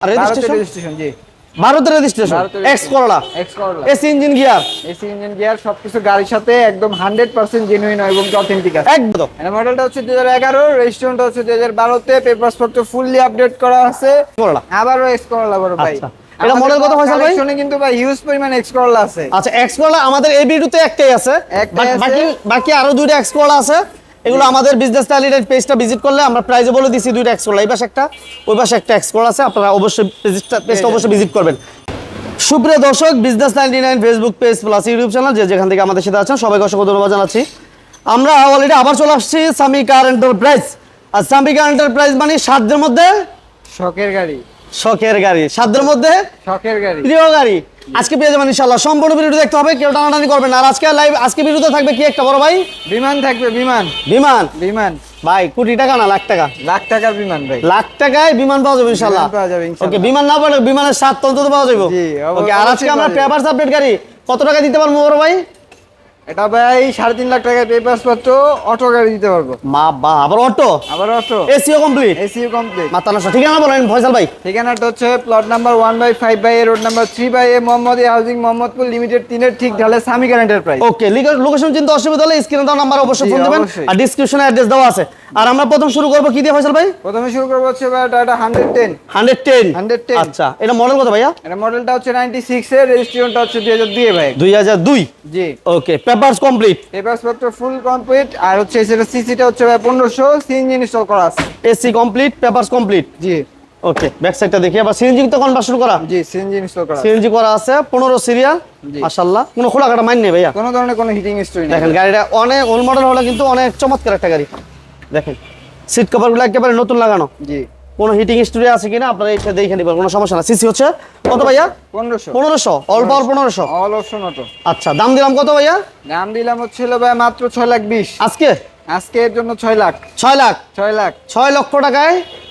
Registration registration জি। ভারতের registration x Corolla x Corolla AC engine gear AC engine gear সবকিছু গাড়ির সাথে একদম হান্ড্রেড পার্সেন্ট জেনুইন এবং অথেন্টিক আছে। একদম। এটা মডেলটা হচ্ছে দুই হাজার এগারো রেজিস্ট্রেশনটা হচ্ছে দুই হাজার বারোতে পত্র ফুললি আপডেট করা আছে। করলা আবারও এক্স করলা বড় ভাই। আচ্ছা। এটা কত ভাই? কিন্তু ভাই হিউজ পরিমাণ এক্স করলা আছে। আচ্ছা এক্স করলা আমাদের এই ভিডিওতে একটাই আছে। বাকি বাকি আরও দুইটা এক্স করলা আছে। এগুলো আমাদের বিজনেস স্টাইলের পেজটা ভিজিট করলে আমরা প্রাইজে বলে দিছি দুইটা এক্স করলা এই পাশে একটা ওই পাশে একটা এক্স করলা আছে আপনারা অবশ্যই পেজটা পেজটা অবশ্যই ভিজিট করবেন। সুপ্রিয় দর্শক business ninety nine Facebook page plus YouTube channel যে যেখান থেকে আমাদের সাথে আছেন সবাইকে অসংখ্য ধন্যবাদ জানাচ্ছি। আমরা অলরেডি আবার চলে আসছি সামি কার এন্টারপ্রাইজ আর সামি কার এন্টারপ্রাইজ মানে সাতদের মধ্যে শখের গাড়ি। শখের গাড়ি। সাতদের মধ্যে শখের গাড়ি। প্রিয় গাড়ি। আজকে পেয়ে যাবেন ইনশাল্লাহ সম্পূর্ণ ভিডিও দেখতে হবে কেউ টানাটানি করবেন না। আর আজকে লাইভ আজকে ভিডিওতে থাকবে কি একটা বড় ভাই? বিমান থাকবে বিমান। বিমান? বিমান। ভাই কোটি টাকা না লাখ টাকা? লাখ টাকার বিমান ভাই। লাখ টাকায় বিমান পাওয়া যাবে ইনশাল্লাহ বিমান পাওয়া যাবে। ওকে বিমান না পারলে বিমানের সাত তন্ত্র তো পাওয়া যাবে। জি, ওকে আর আজকে আমরা পেপার আপডেট গাড়ি কত টাকা দিতে পারব বড় ভাই? এটা ভাই সাড়ে তিন লাখ টাকার পেপার পত্র অটো গাড়ি দিতে পারব। মা বা আবার অটো আবার অটো এসিও কমপ্লিট এসিও কমপ্লিট মাথা নষ্ট ঠিকানা বলেন ফয়সাল ভাই। ঠিকানাটা হচ্ছে plot number one by five by A road number three by A Mohammad housing Mohammadpur limited তিনের ঠিক ঢালে সামিকার এন্টারপ্রাইজ ওকে লোকেশন চিন্তা অসুবিধা হলে স্ক্রিনে দেওয়া নাম্বার অবশ্যই ফোন দেবেন। আর ডিসক্রিপশনে অ্যাড্রেস দেওয়া আছে। আর আমরা প্রথম শুরু করব কি দিয়ে ফয়সাল ভাই? প্রথমে শুরু করব হচ্ছে ভাই Tata hundred ten hundred ten 110 আচ্ছা এটা মডেল কত ভাইয়া? এটা মডেলটা হচ্ছে নাইনটি সিক্স এর রেজিস্ট্রেশনটা হচ্ছে দুই হাজার দুই ভাই। দুই হাজার দুই? জি। ওকে পেপারস কমপ্লিট পেপার পত্র ফুল কমপ্লিট আর হচ্ছে সেটা সিসিটা হচ্ছে ভাই পনেরোশো সিএনজি ইনস্টল করা আছে। এসি কমপ্লিট পেপারস কমপ্লিট জি। ওকে ব্যাক সাইডটা দেখি। আবার সিএনজি তো কনভার্সন করা। জি সিএনজি ইনস্টল করা আছে। সিএনজি করা আছে পনেরো সিরিয়াল জি। মাশাল্লাহ কোনো খোলা কাটা মাইন নেই ভাইয়া। কোনো ধরনের কোনো হিটিং স্টোরি নেই দেখেন গাড়িটা অনেক ওল্ড মডেল হলে কিন্তু অনেক চমৎকার একটা গাড়ি। দেখেন সিট কভারগুলো একেবারে নতুন লাগানো। জি। কোনো হিটিং স্টুডিও আছে কিনা? আপনারা এটা দেখে নিবেন কোনো সমস্যা না সিসি হচ্ছে কত ভাইয়া? পনেরোশো। পনেরোশো? অল্প পাওয়ার পনেরোশো? অল অপশন অটো আচ্ছা দাম দিলাম কত ভাইয়া? দাম দিলাম হচ্ছে হলো ভাই মাত্র ছয় লাখ বিশ। আজকে? আজকে এর জন্য ছয় লাখ। ছয় লাখ? ছয় লাখ। ছয় লক্ষ টাকায় 110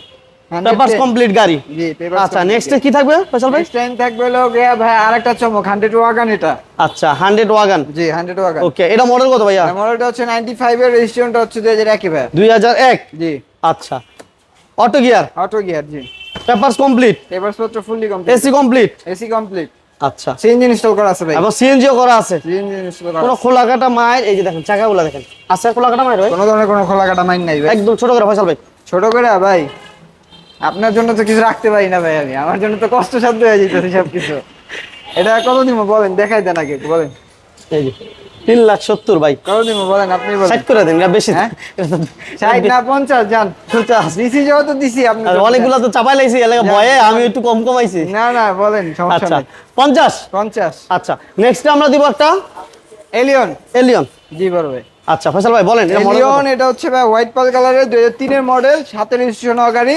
পেপারস কমপ্লিট গাড়ি আচ্ছা নেক্সটে কি থাকবে ফয়সাল ভাই? থাকবে হলো গিয়া ভাই আরেকটা চমক হান্ড্রেড ওয়াগান এটা। আচ্ছা হান্ড্রেড ওয়াগান জি হান্ড্রেড ওয়াগান ওকে এটা মডেল কত ভাইয়া? মডেলটা হচ্ছে নাইনটি ফাইভ এর রেজিস্ট্রেশনটা হচ্ছে দুই হাজার একই ভাই। দুই হাজার এক? জি। আচ্ছা। অটো গিয়ার অটো গিয়ার জি। পেপারস কমপ্লিট পেপার পত্র fully complete AC complete AC complete আচ্ছা। সিএনজি ইনস্টল করা আছে ভাই। এবং সিএনজিও করা আছে। সিএনজি ইনস্টল করা কোনো আছে। খোলা কাটা মায়ের এই যে দেখেন চাকাগুলো দেখেন। আছে খোলা কাটা মায়ের ভাই? কোনো ধরনের কোনো খোলা কাটা মাইন নাই ভাই। একদম ছোট করে ফয়সাল ভাই। ছোট করে ভাই। আপনার জন্য তো কিছু রাখতে পারি না ভাই আমি। আমার জন্য তো কষ্ট সাধ্য হয়ে যেতেছে সব কিছু এটা কত দিব বলেন দেখাই দেন আগে বলেন। এই যে তিন লাখ সত্তর ভাই। কত দিব বলেন আপনি বলেন। ষাট করে দেন এটা বেশি হ্যাঁ? ষাট না পঞ্চাশ যান। দিছি যেহেতু দিছি আপনি অনেকগুলো তো চাপাই লাইছি এলাকা ভয়ে আমি একটু কম কমাইছি। না না বলেন সমস্যা আচ্ছা পঞ্চাশ? পঞ্চাশ। আচ্ছা নেক্সট আমরা দিব একটা? এলিয়ন। এলিয়ন। জি বড় ভাই। আচ্ছা ফয়সাল ভাই বলেন এটা এটা হচ্ছে ভাই হোয়াইট পাল কালারের দুই হাজার তিনের মডেল সাথে রেজিস্ট্রেশন গাড়ি।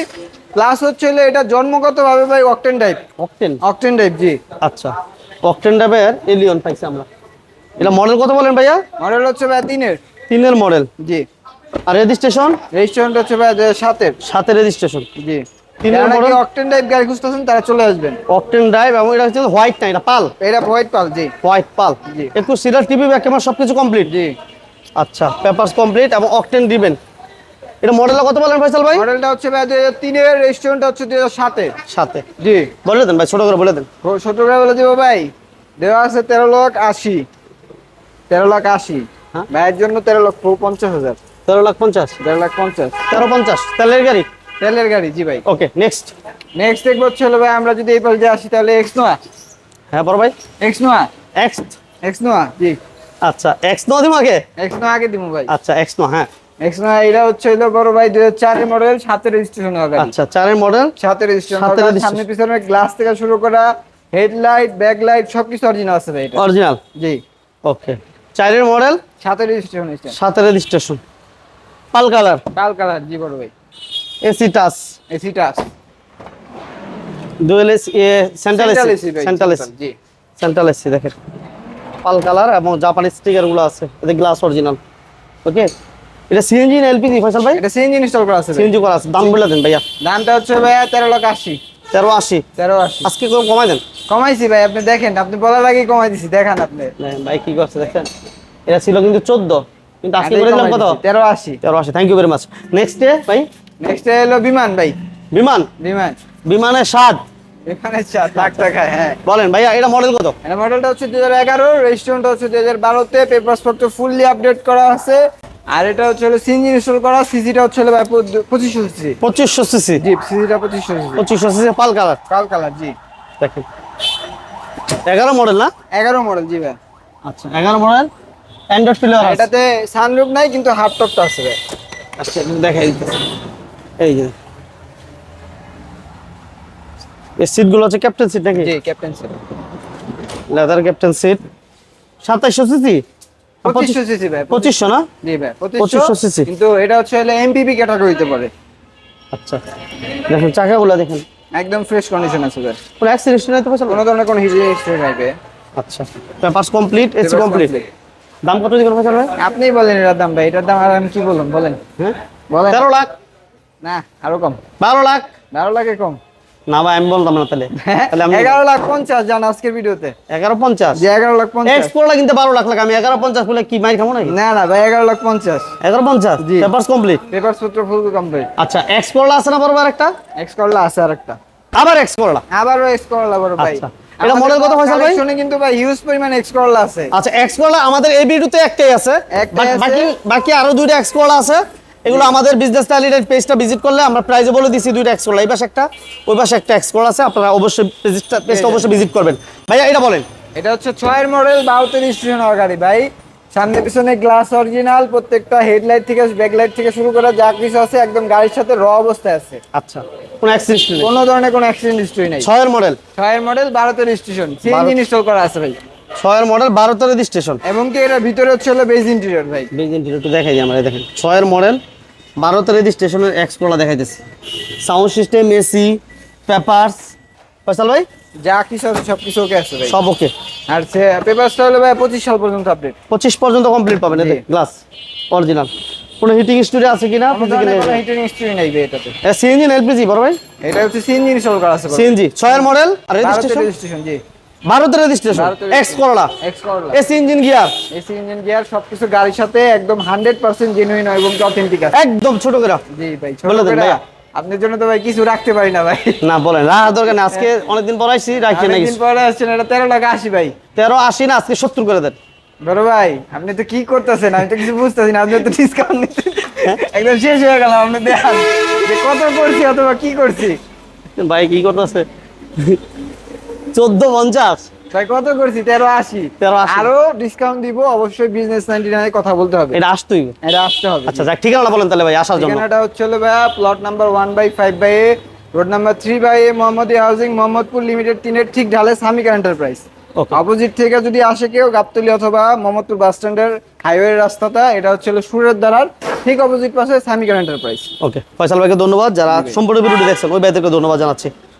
প্লাস হচ্ছে হলো এটা জন্মগত ভাবে ভাই octane type octane octane type জি। আচ্ছা। অকটেন টাইপের এলিয়ন পাইছি আমরা। এটা মডেল কত বলেন ভাইয়া? মডেল হচ্ছে ভাই তিনের। তিনের মডেল জি। আর রেজিস্ট্রেশন রেজিস্ট্রেশনটা হচ্ছে ভাই সাতের। সাথে রেজিস্ট্রেশন জি। তিনের model? অকটেন টাইপ গাড়ি খুঁজতেছেন তারা চলে আসবেন। অকটেন ড্রাইভ এবং এটা হচ্ছে হোয়াইট না এটা পাল? এটা হোয়াইট পাল জি। White pearl. জি। একটু সিরিয়াল টিভি ব্যাক ক্যামেরা সবকিছু কমপ্লিট জি। আচ্ছা পেপারস কমপ্লিট এবং অকটেন দিবেন। এটা মডেল কত বলেন ফয়সাল ভাই? মডেলটা হচ্ছে ভাই দুই হাজার তিনের রেজিস্ট্রেশনটা হচ্ছে দুই হাজার সাতের। সাথে জি। বলে দেন ভাই ছোট করে বলে দেন। ছোট করে বলে দিব ভাই। দেওয়া আছে তেরো লাখ আশি। তেরো লাখ আশি। হ্যাঁ। ভাইয়ের জন্য তেরো লক্ষ পঞ্চাশ হাজার। তেরো লাখ পঞ্চাশ? দেড় লাখ পঞ্চাশ। তেরো পঞ্চাশ। তেলের গাড়ি? তেলের গাড়ি জি ভাই। ওকে নেক্সট নেক্সট দেখব হচ্ছে হলো ভাই আমরা যদি এই পাশ আসি তাহলে এক্স নোয়া হ্যাঁ বড় ভাই। X Noah x x Noah জি। আচ্ছা এক্স নো দিম আগে? এক্স নোয়া আগে দিব ভাই। আচ্ছা এক্স নো হ্যাঁ। এক্স এটা হচ্ছে হলো বড় ভাই দুই হাজার চারের মডেল রেজিস্ট্রেশন হবে। আচ্ছা মডেল সাথে রেজিস্ট্রেশন হবে। সামনে পিছনে গ্লাস থেকে শুরু করা হেডলাইট ব্যাকলাইট সবকিছু অরিজিনাল আছে ভাই এটা। অরিজিনাল জি। Okay model registration registration pearl colour? কাল কালার জি বড় ভাই। এসি টাচ এসিটা dual AC central AC central AC জি। সেন্ট্রাল এসি দেখেন। পাল কালার এবং জাপানি স্টিকারগুলো আছে এতে গ্লাস অরিজিনাল ওকে এটা সিএনজি না এলপিজি ফয়সাল ভাই? এটা সিএনজি ইনস্টল করা আছে সিএনজি করা আছে। দাম বলে দেন ভাইয়া। দামটা হচ্ছে ভাইয়া তেরো লাখ আশি। তেরো আশি। তেরো আশি। আজকে কোনো কমাই দেন। কমাইছি ভাই আপনি দেখেন আপনি বলার আগেই কমাই দিছি দেখান আপনি। নেন, ভাই কি করছে দেখেন? এটা ছিল কিন্তু চোদ্দ। কিন্তু আজকে করে দিলাম কত? তেরো আশি। তেরো আশি thank you very much next day ভাই? নেক্সট হলো বিমান ভাই। বিমান? বিমান। বিমানের স্বাদ। এখানে চার লাখ টাকা হ্যাঁ। বলেন ভাইয়া এটা মডেল কত? এটা মডেলটা হচ্ছে দুই হাজার এগারো রেজিস্ট্রেশনটা হচ্ছে দুই হাজার বারোতে পেপার ফুললি আপডেট করা আছে। আর এটা হচ্ছে হলো সিএনজি ইনস্টল করা সিসিটা হচ্ছে হলো ভাই পঁচিশশো সিসি পঁচিশশো সিসি জি সিসিটা পঁচিশশো সিসি পঁচিশশো সিসি পাল কালার। কাল কালার জি। দেখেন। এগারো মডেল না? এগারো মডেল জি ভাই। আচ্ছা এগারো মডেল অ্যান্ড্রয়েড প্লেয়ার আছে। এটাতে সানরুফ নাই কিন্তু হাফ টপটা আছে ভাই। আচ্ছা দেখাই দিতেছি এই যে। এই সিটগুলো হচ্ছে ক্যাপ্টেন সিট নাকি? জি captain sir leather captain seat সাতাইশশো সিসি পঁচিশশো সিসি ভাই পঁচিশশো না? জি ভাই 2500 পঁচিশশো cc কিন্তু এটা হচ্ছে হলো এমপিপি ক্যাটাগরিতে পড়ে আচ্ছা। দেখেন চাকাগুলো দেখেন। একদম ফ্রেশ কন্ডিশন আছে ভাই কোনো অ্যাক্সিডেন্ট নাই তো কোনো ধরনের কোনো হিজিং হিস্ট্রি নাই আচ্ছা। পেপারস কমপ্লিট এসি কমপ্লিট দাম কত দিবেন ভাই আপনিই বলেন এটার দাম ভাই এটার দাম আর আমি কি বলুন বলেন। হ্যাঁ? বলেন। তেরো লাখ। না আরও কম। বারো লাখ। বারো লাখে কম। না ভাই আমি বলতাম না তাহলে। তাহলে এগারো লাখ পঞ্চাশ জান আজকের ভিডিওতে। এগারো পঞ্চাশ? এগারো লাখ পঞ্চাশ। এক্সপোর্টটা কিন্তু বারো লাখ লাখ আমি এগারো পঞ্চাশ বলে কি মাইর খাব নাকি? না না ভাই এগারো লাখ পঞ্চাশ। এগারো পঞ্চাশ? জি। Papers complete paper full complete আচ্ছা এক্সপোর্টটা আছে না বরাবর একটা এক্স করলা আছে আর একটা আবার এক্সপোর্টটা আবারও এক্স করলা বড় ভাই। আচ্ছা। এটা কত ভাই? শুনে কিন্তু ভাই হিউজ পরিমাণ আছে। আচ্ছা এক্সপোর্টটা আমাদের এই ভিডিওতে একটাই আছে। বাকি বাকি আরও দুইটা এক্সপোর্ট আছে। এগুলো আমাদের বিজনেস স্টাইলের পেজটা ভিজিট করলে আমরা প্রাইজে বলে দিছি দুইটা এক্সপোর্ট এই পাশে একটা ওই পাশে একটা এক্সপোর্ট আছে আপনারা অবশ্যই পেজটা পেজটা অবশ্যই ভিজিট করবেন। ভাইয়া এটা বলেন। এটা হচ্ছে ছয়ের মডেল বারোতে রেজিস্ট্রেশন হওয়া গাড়ি ভাই। সামনে পিছনে গ্লাস অরিজিনাল প্রত্যেকটা হেডলাইট থেকে ব্যাকলাইট থেকে শুরু করে যা কিছু আছে একদম গাড়ির সাথে র অবস্থায় আছে। আচ্ছা কোনো অ্যাক্সিডেন্ট কোনো ধরনের কোনো অ্যাক্সিডেন্ট হিস্ট্রি নাই। ছয়ের মডেল ছয়ের মডেল বারোতে রেজিস্ট্রেশন সিএনজি ইনস্টল করা আছে ভাই। ছয়ের মডেল বারোতে রেজিস্ট্রেশন এবং কি এটার ভিতরে হচ্ছে হলো বেজ ইন্টেরিয়র ভাই? বেজেন্ট একটু দেখাই আমরা দেখেন। ছয়ের মডেল বারোতে রেজিস্ট্রেশনের এক্সপ্লোরা দেখাইতেছি। Sound system AC papers Faisal ভাই? যা কিছু আছে সব কিছু ওকে আছে ভাই। সব ওকে আর পেপারসটা হলো ভাই পঁচিশ সাল পর্যন্ত আপডেট পঁচিশ পর্যন্ত কমপ্লিট পাবেন এতে গ্লাস অরিজিনাল কোনো হিটিং স্টুডিও আছে কিনা? হিটিং হিস্ট্রি নাই ভাই এটাতে। সিএনজি এলপিজি বড় ভাই? এটা হচ্ছে সিএনজি ইনস্টল করা আছে সিএনজি ছয়ের মডেল আর রেজিস্ট্রেশন জি। ভারতের registration X Corolla X Corolla AC engine gear AC engine gear সবকিছু গাড়ির সাথে একদম হান্ড্রেড পার্সেন্ট জেনুইন এবং অথেন্টিক আছে। একদম ছোট করে। জি ভাই ছোট বলে দেন করে। আপনার জন্য তো ভাই কিছু রাখতে পারি না ভাই। না বলেন রাখা দরকার নেই। আজকে অনেকদিন পর আইসি রাখি না অনেকদিন পরে আসছেন এটা তেরো টাকা আসি ভাই। তেরো আশি না আজকে সত্তর করে দেন। বড় ভাই আপনি তো কি করতেছেন? আমি তো কিছু বুঝতেছি না আপনি তো ডিসকাউন্ট নিতে হ্যাঁ? একদম শেষ হয়ে গেল আপনি দেখান যে কত করছি অথবা কি করছি। ভাই কি করতেছে? চোদ্দ পঞ্চাশ। ভাই কত করছি? তেরো আশি। 13.80 আরও ডিসকাউন্ট দিব অবশ্যই বিজনেস নাইনটি নাইনে কথা বলতে হবে। এটা আসতোই এটা আসতে হবে। আচ্ছা যাক ঠিকানা বলেন তাহলে ভাই আসার জন্য। ঠিকানাটা হচ্ছে হলো plot number one by five by A road number three by A Mohammadi housing Mohammadpur limited তিনের ঠিক ঢালে সামিকা এন্টারপ্রাইজ ওকে অপোজিট থেকে যদি আসে কেউ গাবতলি অথবা মোহাম্মদপুর বাস স্ট্যান্ডের হাইওয়ে রাস্তাটা এটা হচ্ছে সুরের দ্বারার ঠিক অপোজিট পাশে সামিকা এন্টারপ্রাইজ ওকে ফয়সাল ভাইকে ধন্যবাদ যারা সম্পূর্ণ ভিডিওটি দেখছেন ওই ভাইদেরকে ধন্যবাদ জানাচ্ছি।